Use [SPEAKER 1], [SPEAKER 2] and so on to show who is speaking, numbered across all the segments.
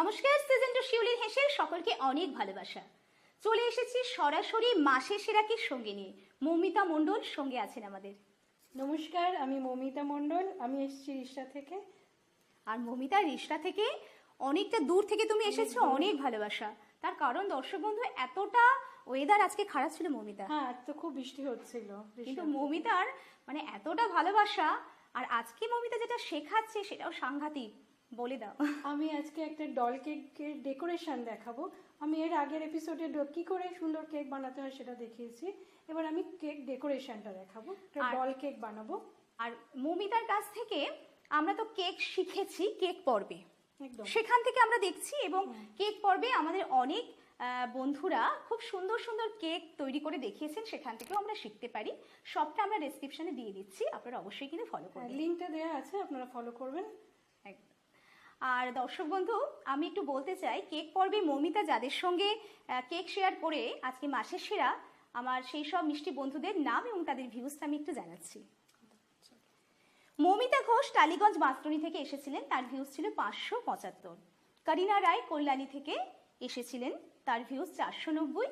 [SPEAKER 1] নমস্কার season two শিউলির হেসে সকলকে অনেক ভালোবাসা। চলে এসেছি সরাসরি মাসে সেরাকে সঙ্গে নিয়ে। মৌমিতা মণ্ডল সঙ্গে আছেন আমাদের।
[SPEAKER 2] নমস্কার আমি মমিতা মণ্ডল আমি এসেছি রিষ্টা থেকে।
[SPEAKER 1] আর মৌমিতা রিষ্টা থেকে অনেকটা দূর থেকে তুমি এসেছ অনেক ভালোবাসা। তার কারণ দর্শক বন্ধু এতটা ওয়েদার আজকে খারাপ ছিল মৌমিতা।
[SPEAKER 2] হ্যাঁ আজ তো খুব বৃষ্টি হচ্ছিল
[SPEAKER 1] কিন্তু মৌমিতার মানে এতটা ভালোবাসা আর আজকে মৌমিতা যেটা শেখাচ্ছে সেটাও সাংঘাতিক। বলে দাও।
[SPEAKER 2] আমি আজকে একটা ডল কেকের ডেকোরেশন দেখাবো। আমি এর আগের এপিসোডে কি করে সুন্দর কেক বানাতে হয় সেটা দেখিয়েছি। এবার আমি কেক ডেকোরেশনটা দেখাবো। একটা ডল কেক বানাবো।
[SPEAKER 1] আর মৌমিতার কাছ থেকে আমরা তো কেক শিখেছি কেক পর্বে। সেখান থেকে আমরা দেখছি এবং কেক পর্বে আমাদের অনেক বন্ধুরা খুব সুন্দর সুন্দর কেক তৈরি করে দেখিয়েছেন। সেখান থেকেও আমরা শিখতে পারি। সবটা আমরা ডেসক্রিপশনে দিয়ে দিচ্ছি। আপনারা অবশ্যই কিন্তু ফলো করবেন।
[SPEAKER 2] লিঙ্কটা দেওয়া আছে আপনারা ফলো করবেন।
[SPEAKER 1] আর দর্শক বন্ধু, আমি একটু বলতে চাই, কেক পর্বে মৌমিতা যাদের সঙ্গে কেক শেয়ার করে আজকে মাসের সেরা, আমার সেই সব মিষ্টি বন্ধুদের নাম এবং তাদের ভিউজটা আমি একটু জানাচ্ছি। মৌমিতা ঘোষ টালিগঞ্জ মাস্টনি থেকে এসেছিলেন, তার ভিউজ ছিল পাঁচশো পঁচাত্তর। করিনা রায় কল্যাণী থেকে এসেছিলেন, তার ভিউজ চারশো নব্বই।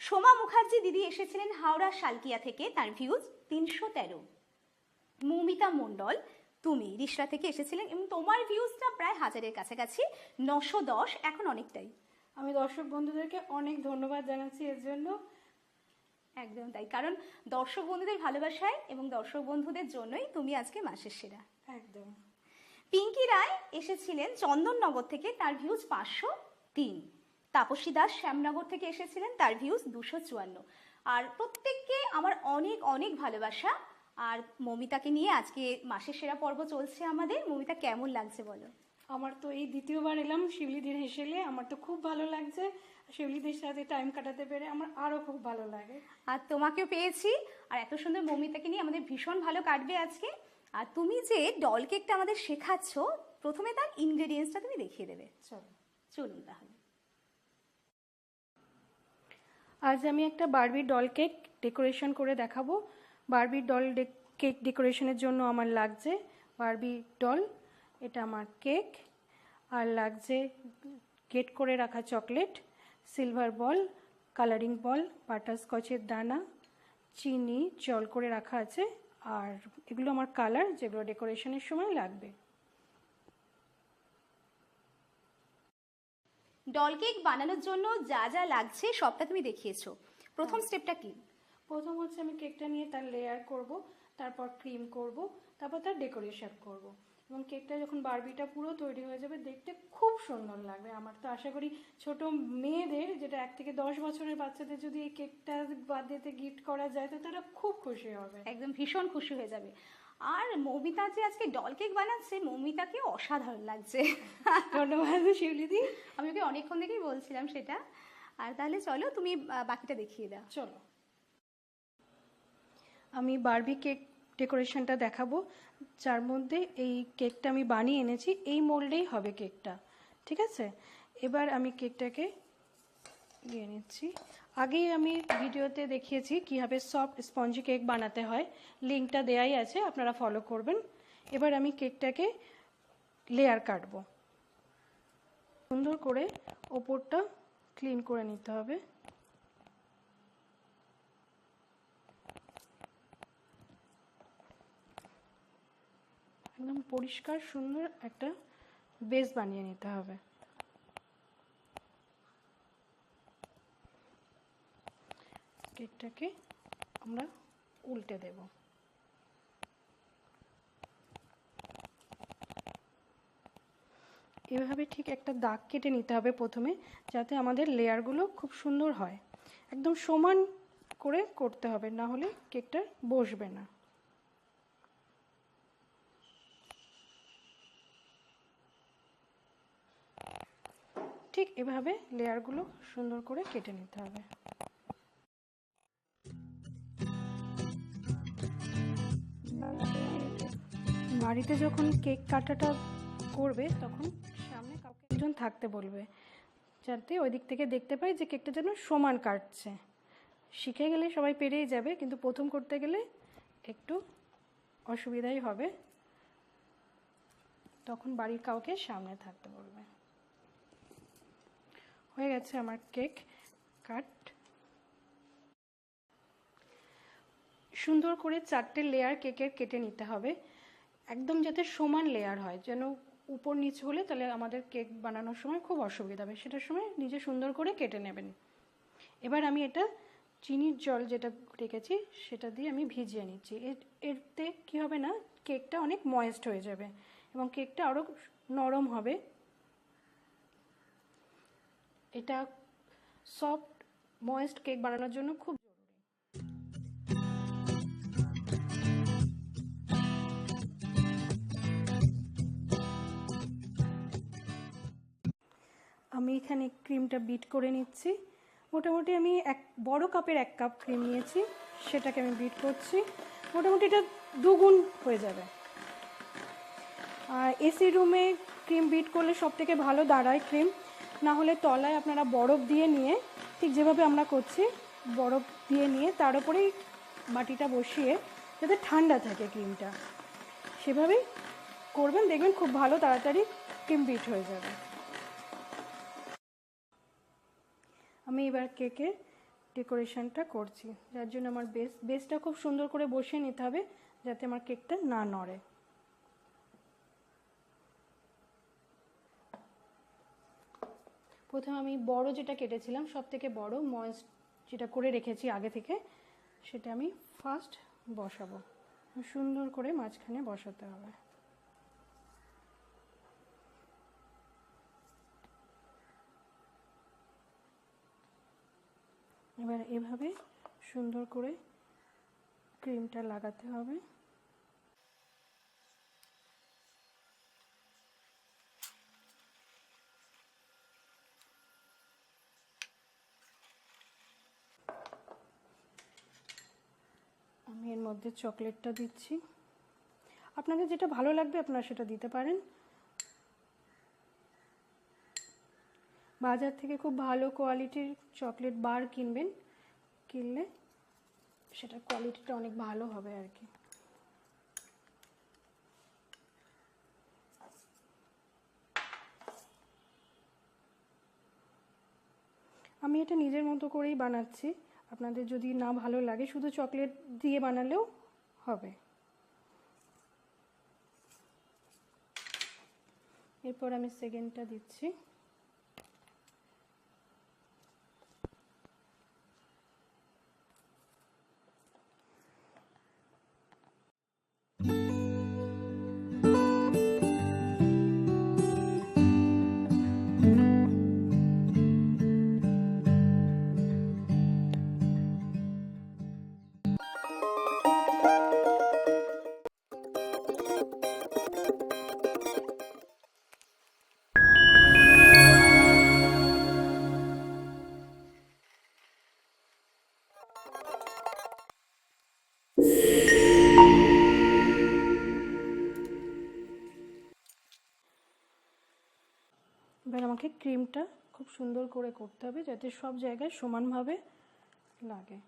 [SPEAKER 1] সোমা মুখার্জি দিদি এসেছিলেন হাওড়া, শালকিয়া থেকে, তার ভিউজ তিনশো তেরো। মৌমিতা মণ্ডল তুমি রিসরা থেকে এসেছিলেন এবং তোমার ভিউজটা প্রায় হাজারের কাছাকাছি নশো দশ এখন অনেকটাই।
[SPEAKER 2] আমি দর্শক বন্ধুদেরকে অনেক ধন্যবাদ জানাচ্ছি এর জন্য।
[SPEAKER 1] একদম তাই কারণ দর্শক বন্ধুদের ভালোবাসায় এবং দর্শক বন্ধুদের জন্যই তুমি আজকে মাসের সেরা।
[SPEAKER 2] একদম।
[SPEAKER 1] পিঙ্কি রায় এসেছিলেন চন্দননগর থেকে তার ভিউজ পাঁচশো তিন। তাপসী দাস শ্যামনগর থেকে এসেছিলেন তার ভিউজ দুশো চুয়ান্ন। আর প্রত্যেককে আমার অনেক অনেক ভালোবাসা। আর মমিতাকে নিয়ে আজকে মাসের সেরা পর্ব চলছে আমাদের। মমিতা কেমন লাগছে বলো?
[SPEAKER 2] আমার তো এই দ্বিতীয়বার এলাম শিউলিদির হেসেলে। আমার তো খুব ভালো লাগছে। শিউলিদের সাথে টাইম কাটাতে পেরে আমার আরও খুব ভালো লাগে।
[SPEAKER 1] আর তোমাকেও পেয়েছি। আর এত সুন্দর মমিতাকে নিয়ে আমাদের ভীষণ ভালো কাটবে আজকে। আর তুমি যে ডল কেকটা আমাদের শেখাচ্ছ প্রথমে তার ইনগ্রেডিয়েন্টসটা তুমি দেখিয়ে দেবে।
[SPEAKER 2] চলো।
[SPEAKER 1] চলুন তাহলে।
[SPEAKER 2] আজ আমি একটা বারবি ডল কেক ডেকোরেশন করে দেখাবো। বারবি ডল কেক ডেকোরেশনের জন্য আমার লাগছে। বারবি ডল এটা আমার কেক আর লাগছে গেট করে রাখা chocolate silver ball colouring ball বাটারস্কচের দানা চিনি জল করে রাখা আছে। আর এগুলো আমার কালার যেগুলো ডেকোরেশনের সময় লাগবে।
[SPEAKER 1] ডল কেক বানানোর জন্য যা যা লাগছে সবটা তুমি দেখিয়েছো। প্রথম স্টেপটা কি?
[SPEAKER 2] প্রথম হচ্ছে আমি কেকটা নিয়ে তার লেয়ার করব তারপর ক্রিম করব তারপর তার ডেকোরেশন করব। এবং কেকটা যখন বারবিটা পুরো তৈরি হয়ে যাবে দেখতে খুব সুন্দর লাগবে। আমার তো আশা করি ছোট মেয়েদের যেটা এক থেকে দশ বছরের বাচ্চাদের যদি এই কেকটা বার্থডেতে গিফট করা যায় তো তারা খুব খুশি হবে।
[SPEAKER 1] একদম ভীষণ খুশি হয়ে যাবে। আর মৌমিতা যে আজকে ডল কেক বানাচ্ছে মৌমিতাকে অসাধারণ লাগছে।
[SPEAKER 2] ধন্যবাদ শিউলিদি।
[SPEAKER 1] আমি ওকে অনেকক্ষণ থেকেই বলছিলাম সেটা। আর তাহলে চলো তুমি বাকিটা দেখিয়ে দাও।
[SPEAKER 2] চলো। আমি বারবি কেক ডেকোরেশনটা দেখাবো। যার মধ্যে এই কেকটা আমি বানিয়ে এনেছি, এই মোল্ডেই হবে কেকটা ঠিক আছে? এবার আমি কেকটাকে দিয়ে নিচ্ছি। আগেই আমি ভিডিওতে দেখিয়েছি কীভাবে সফট স্পঞ্জি কেক বানাতে হয়। লিঙ্কটা দেয়াই আছে, আপনারা ফলো করবেন। এবার আমি কেকটাকে লেয়ার কাটবো। সুন্দর করে ওপরটা ক্লিন করে নিতে হবে। একদম পরিষ্কার, সুন্দর একটা বেস বানিয়ে নিতে হবে। কেকটাকে আমরা উল্টে দেব। এভাবে ঠিক একটা দাগ কেটে নিতে হবে প্রথমে, যাতে আমাদের লেয়ারগুলো খুব সুন্দর হয়। একদম সমান করে করতে হবে, না হলে কেকটা বসবে না। ঠিক এভাবে লেয়ারগুলো সুন্দর করে কেটে নিতে হবে। বাড়িতে যখন কেক কাটাটা করবে, তখন সামনে কাউকে একজন থাকতে বলবে, যাতে ওই দিক থেকে দেখতে পাই যে কেকটা যেন সমান কাটছে। শিখে গেলে সবাই পেরেই যাবে, কিন্তু প্রথম করতে গেলে একটু অসুবিধাই হবে। তখন বাড়ির কাউকে সামনে থাকতে বলবে। হয়ে গেছে আমার কেক। কাট। সুন্দর করে চারটে লেয়ার কেকের কেটে নিতে হবে। একদম যাতে সমান লেয়ার হয়, যেন উপর নিচ হলে তাহলে আমাদের কেক বানানোর সময় খুব অসুবিধা হবে। সেটার সময় নিজে সুন্দর করে কেটে নেবেন। এবার আমি এটা চিনির জল যেটা রেখেছি, সেটা দিয়ে আমি ভিজিয়ে নিচ্ছি। এর এতে কী হবে না, কেকটা অনেক ময়েস্ট হয়ে যাবে এবং কেকটা আরও নরম হবে। এটা সফট ময়েস্ট কেক বানানোর জন্য খুব জরুরি। আমি এখানে ক্রিমটা বিট করে নিচ্ছি। মোটামুটি আমি এক, বড় কাপের এক কাপ ক্রিম নিয়েছি। সেটাকে আমি বিট করছি। মোটামুটি এটা দুগুণ হয়ে যাবে। আর এসি রুমে ক্রিম বিট করলে সব থেকে ভালো দাঁড়ায় ক্রিম না হলে তলায় আপনারা বরফ দিয়ে নিয়ে, ঠিক যেভাবে আমরা করছি, বরফ দিয়ে নিয়ে তার উপরেই মাটিটা বসিয়ে যাতে ঠান্ডা থাকে ক্রিমটা। সেভাবেই করবেন, দেখবেন খুব ভালো তাড়াতাড়ি ক্রিম বিট হয়ে যাবে। আমি এবার কেকের ডেকোরেশনটা করছি, যার জন্য আমার বেস, বেসটা খুব সুন্দর করে বসিয়ে নিতে হবে, যাতে আমার কেকটা না নড়ে। প্রথমে আমি বড় যেটা কেটেছিলাম সব থেকে বড় ময়েস্ট যেটা করে রেখেছি আগে থেকে, সেটা আমি ফার্স্ট বসাবো। সুন্দর করে মাঝখানে বসাতে হবে। এবার এভাবে সুন্দর করে ক্রিমটা লাগাতে হবে আমি এর মধ্যে চকলেটটা দিচ্ছি। আপনাদের যেটা ভালো লাগবে আপনারা সেটা দিতে পারেন। বাজার থেকে খুব ভালো কোয়ালিটির চকলেট বার কিনবেন, কিনলে সেটার কোয়ালিটিটা অনেক ভালো হবে আর কি। আমি এটা নিজের মতো করেই বানাচ্ছি। আপনাদের যদি না ভালো লাগে শুধু চকলেট দিয়ে বানালেও হবে। এরপর আমি সেকেন্ডটা দিচ্ছি। সুন্দর করে করতে হবে যাতে সব জায়গায় সমানভাবে লাগে।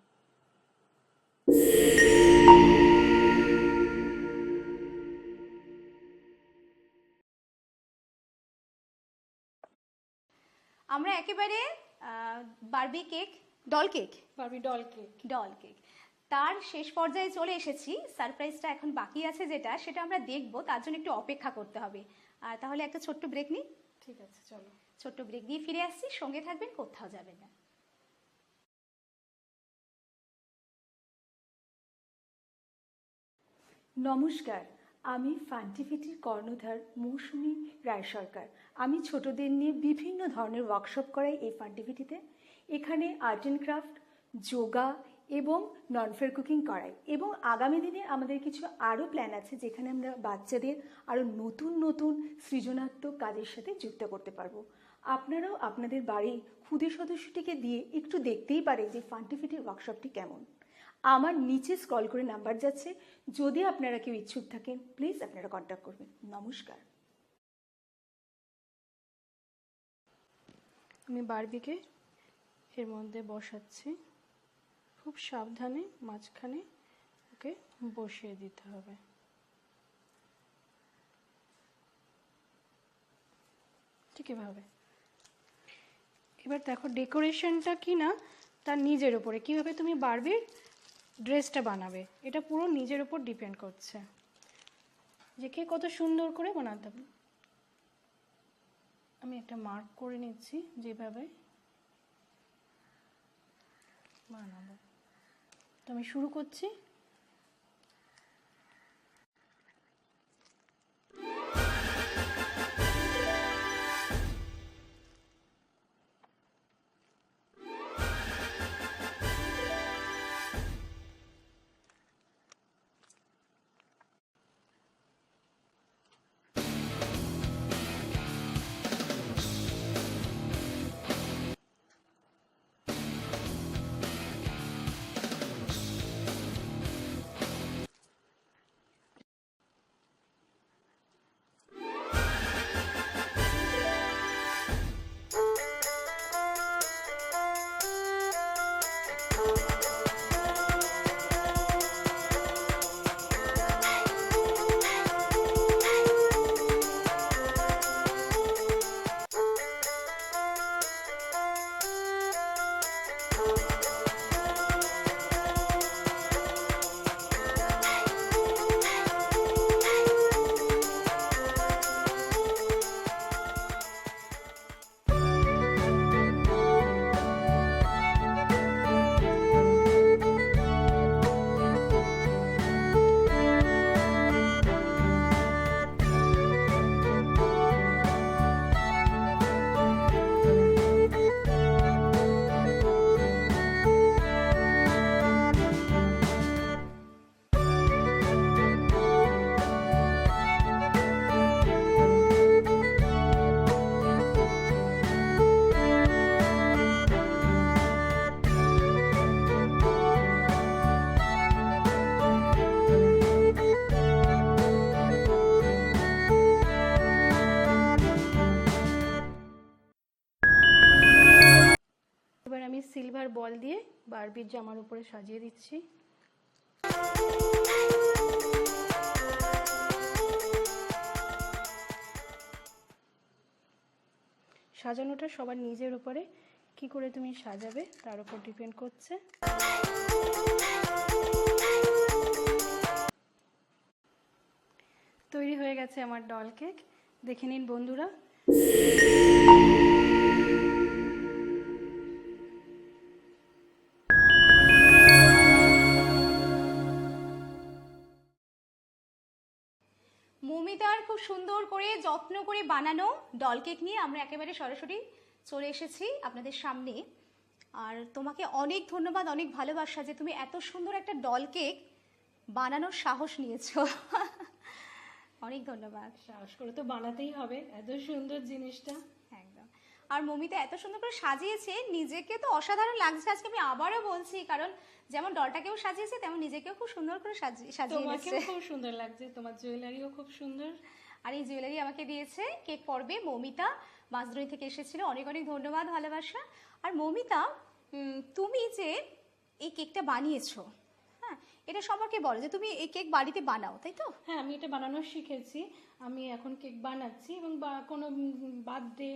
[SPEAKER 1] আমরা একেবারে Barbie cake doll cake
[SPEAKER 2] Barbie doll cake
[SPEAKER 1] doll cake তার শেষ পর্যায়ে চলে এসেছি। সারপ্রাইজটা এখন বাকি আছে যেটা সেটা আমরা দেখব। তার জন্য একটু অপেক্ষা করতে হবে। আর তাহলে একটা ছোট্ট ব্রেক নিই।
[SPEAKER 2] ঠিক আছে চলো।
[SPEAKER 1] ছোট্ট ব্রেক দিয়ে ফিরে আসছি। সঙ্গে থাকবেন, কোথাও যাবেন না।
[SPEAKER 3] নমস্কার, আমি ফান্টিফিটির কর্ণধার মৌসুমী রায় সরকার আমি ছোটদের নিয়ে বিভিন্ন ধরনের ওয়ার্কশপ করাই এই ফান্টিফিটিতে এখানে আর্ট অ্যান্ড ক্রাফট যোগা এবং নন ফেয়ার কুকিং করাই। এবং আগামী দিনে আমাদের কিছু আরও প্ল্যান আছে, যেখানে আমরা বাচ্চাদের আরও নতুন নতুন সৃজনাত্মক কাজের সাথে যুক্ত করতে পারব। আপনারাও আপনাদের বাড়ির ক্ষুদে সদস্যটিকে দিয়ে একটু দেখতেই পারেন যে ফান্টিফিটির ওয়ার্কশপটি কেমন। আমার নিচে স্ক্রল করে নাম্বার যাচ্ছে। যদি আপনারা কেউ ইচ্ছুক থাকেন প্লিজ আপনারা কন্ট্যাক্ট করবেন। নমস্কার।
[SPEAKER 2] আমি বারবিকে এর মধ্যে বসাচ্ছি। খুব সাবধানে মাঝখানে ওকে বসিয়ে দিতে হবে। ঠিক এভাবে। এবার দেখো ডেকোরেশনটা কি না? তার নিজের ওপরে কীভাবে তুমি বারবির ড্রেসটা বানাবে? এটা পুরো নিজের ওপর ডিপেন্ড করছে। যে কে কত সুন্দর করে বানাতে। আমি একটা মার্ক করে নিচ্ছি যেভাবে বানাবো। তো আমি শুরু করছি। বারবির জামার উপরে সাজিয়ে দিচ্ছি। সাজানোটা সবার নিজের উপরে। কি করে তুমি সাজাবে তার উপর ডিপেন্ড করছে। তৈরি হয়ে গেছে আমার ডল কেক দেখে নিন বন্ধুরা।
[SPEAKER 1] খুব সুন্দর করে যত্ন করে বানানো ডল কেক নিয়ে আমরা একেবারে সরাসরি চলে এসেছি আপনাদের সামনে। আর তোমাকে অনেক ধন্যবাদ, অনেক ভালোবাসা যে তুমি এত সুন্দর একটা ডল কেক বানানোর সাহস নিয়েছো। অনেক ধন্যবাদ।
[SPEAKER 2] সাহস করে তো বানাতেই হবে, এত সুন্দর জিনিসটা।
[SPEAKER 1] আর মমিতা এত সুন্দর করে সাজিয়েছে নিজেকে তো অসাধারণ লাগছে। আজকে আমি আবারও বলছি কারণ যেমন ডলটাকেও সাজিয়েছে তেমন নিজেকেও খুব সুন্দর করে সাজিয়ে সাজিয়ে
[SPEAKER 2] খুব সুন্দর লাগছে তোমার জুয়েলারিও খুব সুন্দর।
[SPEAKER 1] আর এই জুয়েলারি আমাকে দিয়েছে কেক পর্বে মমিতা মাছদ্রই থেকে এসেছিল। অনেক অনেক ধন্যবাদ ভালোবাসা। আর মমিতা তুমি যে এই কেকটা বানিয়েছো হ্যাঁ এটা সম্পর্কে বলো যে তুমি এই কেক বাড়িতে বানাও তাই তো?
[SPEAKER 2] হ্যাঁ আমি এটা বানানো শিখেছি। আমি এখন কেক বানাচ্ছি এবং বা কোনো বার্থডে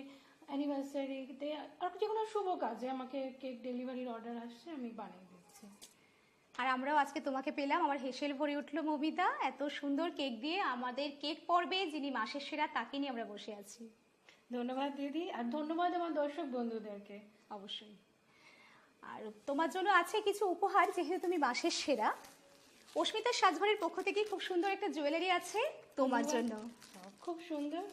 [SPEAKER 2] অ্যানিভার্সারিতে আর যে কোনো শুভ কাজে আমাকে কেক ডেলিভারির অর্ডার আসছে আমি বানিয়ে দিচ্ছি।
[SPEAKER 1] আর আমরাও আজকে তোমাকে পেলাম আমার হেসেল ভরে উঠল মমিতা এত সুন্দর কেক দিয়ে আমাদের কেক পর্বে যিনি মাসের সেরা তাকে নিয়ে আমরা বসে আছি।
[SPEAKER 2] ধন্যবাদ দিদি আর ধন্যবাদ আমার দর্শক বন্ধুদেরকে।
[SPEAKER 1] অবশ্যই। আর তোমার জন্য আছে কিছু উপহার যেহেতু তুমি মাসের সেরা। অস্মিতার সাজঘরের পক্ষ থেকে খুব সুন্দর একটা জুয়েলারি আছে তোমার জন্য।
[SPEAKER 2] খুব সুন্দর।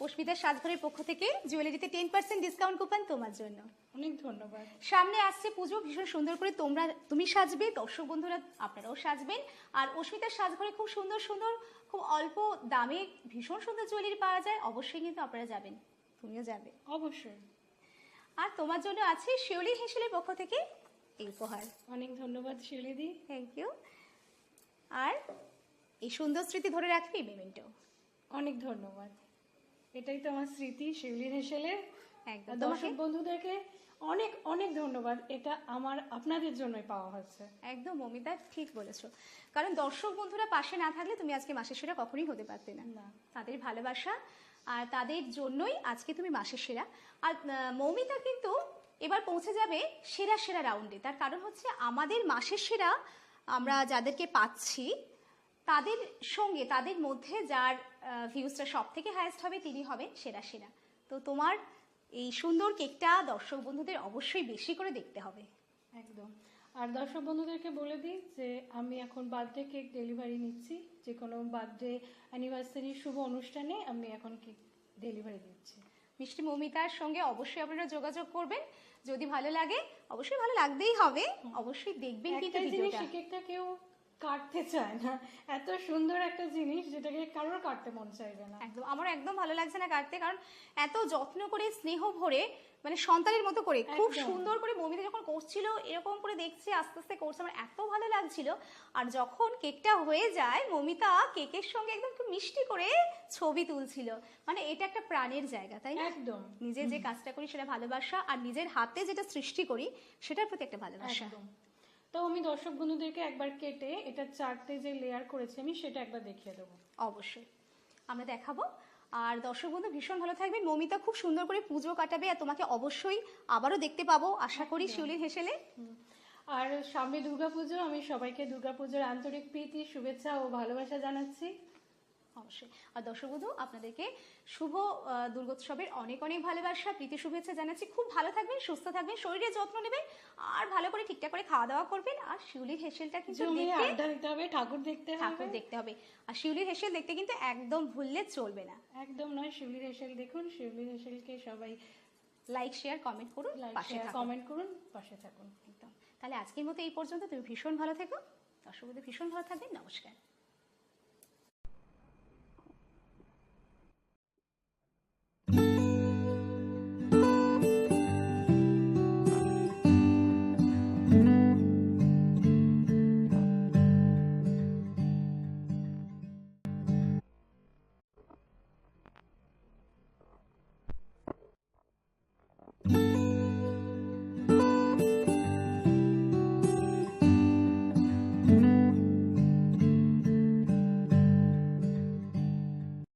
[SPEAKER 1] অস্মিতার সাজঘরের পক্ষ থেকে জুয়েলারিতে টেন পার্সেন্ট ডিসকাউন্ট কুপন তোমার জন্য।
[SPEAKER 2] অনেক ধন্যবাদ।
[SPEAKER 1] সামনে আসছে পুজো ভীষণ সুন্দর করে তোমরা তুমি সাজবে দর্শক বন্ধুরা আপনারাও সাজবেন। আর অস্মিতার সাজঘরে খুব সুন্দর সুন্দর খুব অল্প দামে ভীষণ সুন্দর জুয়েলারি পাওয়া যায়। অবশ্যই কিন্তু আপনারা যাবেন। তুমিও যাবে।
[SPEAKER 2] অবশ্যই।
[SPEAKER 1] আর তোমার জন্য আছে শিউলি হেসেলের পক্ষ থেকে এই উপহার।
[SPEAKER 2] অনেক ধন্যবাদ শিলিদি
[SPEAKER 1] থ্যাংক ইউ আর এই সুন্দর স্মৃতি ধরে রাখবি মেমেন্টো
[SPEAKER 2] অনেক ধন্যবাদ। এটাই তো আমার স্মৃতি শিউলি হেসেলের
[SPEAKER 1] একদম।
[SPEAKER 2] আর
[SPEAKER 1] তোমাকে?
[SPEAKER 2] দর্শক বন্ধুদেরকে অনেক অনেক ধন্যবাদ। এটা আমার আপনাদের জন্যই পাওয়া হচ্ছে।
[SPEAKER 1] একদম মমিতা ঠিক বলেছ। কারণ দর্শক বন্ধুরা পাশে না থাকলে তুমি আজকে মাসের সেরা কখনোই হতে পারতে না। তাদের ভালোবাসা আর তাদের জন্যই আজকে তুমি মাসের সেরা। আর মৌমিতা কিন্তু এবার পৌঁছে যাবে সেরা সেরা রাউন্ডে তার কারণ হচ্ছে আমাদের মাসের সেরা আমরা যাদেরকে পাচ্ছি তাদের সঙ্গে তাদের মধ্যে যার ভিউজটা সব থেকে হায়েস্ট হবে তিনি হবেন সেরা সেরা। তো তোমার এই সুন্দর কেকটা দর্শক বন্ধুদের অবশ্যই বেশি করে দেখতে হবে।
[SPEAKER 2] একদম। আর দর্শক বন্ধুদেরকে বলে দিই যে আমি এখন বার্থডে কেক ডেলিভারি নিচ্ছি। যে কোনো বার্থডে অ্যানিভার্সারি শুভ অনুষ্ঠানে আমি এখন কেক ডেলিভারি দিচ্ছি।
[SPEAKER 1] মিষ্টি মৌমিতার সঙ্গে অবশ্যই আপনারা যোগাযোগ করবেন। যদি ভালো লাগে অবশ্যই ভালো লাগতেই হবে। অবশ্যই দেখবেন কিন্তু ভিডিওটা।
[SPEAKER 2] কেকটা কেউ কাটতে চায় না। এত সুন্দর একটা জিনিস যেটাকে কারোর কাটতে মন চাইবে না।
[SPEAKER 1] একদম আমার একদম ভালো লাগছে না কাটতে কারণ এত যত্ন করে স্নেহ ভরে মানে সন্তানের মতো করে খুব সুন্দর করে মৌমিতা যখন করছিল এরকম করে দেখছি আস্তে আস্তে করছে আমার এত ভালো লাগছিল। আর যখন কেকটা হয়ে যায় মমিতা কেকের সঙ্গে একদম খুব মিষ্টি করে ছবি তুলছিল। মানে এটা একটা প্রাণের জায়গা তাই না?
[SPEAKER 2] একদম।
[SPEAKER 1] নিজে যে কাজটা করি সেটা ভালোবাসা আর নিজের হাতে যেটা সৃষ্টি করি সেটার প্রতি একটা ভালোবাসা।
[SPEAKER 2] তো আমি দর্শক বন্ধুদেরকে একবার কেটে এটা চারটে যে লেয়ার করেছি আমি সেটা একবার দেখিয়ে দেবো।
[SPEAKER 1] অবশ্যই। আমরা দেখাবো। আর দর্শক বন্ধু ভীষণ ভালো থাকবেন। মমিতা খুব সুন্দর করে পুজো কাটাবে আর তোমাকে অবশ্যই আবারও দেখতে পাবো। আশা করি শিউলির হেসেলে।
[SPEAKER 2] আর সামনে দুর্গাপুজো আমি সবাইকে দুর্গাপুজোর আন্তরিক প্রীতি শুভেচ্ছা ও ভালোবাসা জানাচ্ছি।
[SPEAKER 1] অবশ্যই। আর দর্শক বন্ধু আপনাদেরকে শুভ দুর্গোৎসবের অনেক অনেক ভালোবাসা প্রীতি শুভেচ্ছা জানাচ্ছি। খুব ভালো থাকবেন সুস্থ থাকবেন শরীরের যত্ন নেবেন আর ভালো করে ঠিকঠাক করে খাওয়া দাওয়া করবেন। আর শিউলির হেসেলটা কিন্তু দেখতে
[SPEAKER 2] হবে ঠাকুর দেখতে হবে।
[SPEAKER 1] ঠাকুর দেখতে হবে। আর শিউলির হেসেল দেখতে কিন্তু একদম ভুললে চলবে না।
[SPEAKER 2] একদম নয় শিউলির হেসেল দেখুন শিউলির হেসেলকে সবাই
[SPEAKER 1] লাইক শেয়ার কমেন্ট করুন
[SPEAKER 2] লাইক
[SPEAKER 1] পাশে
[SPEAKER 2] কমেন্ট করুন পাশে থাকুন।
[SPEAKER 1] একদম। তাহলে আজকের মতো এই পর্যন্ত। তুমি ভীষণ ভালো থেকো। দর্শক বন্ধু ভীষণ ভালো থাকবেন। নমস্কার।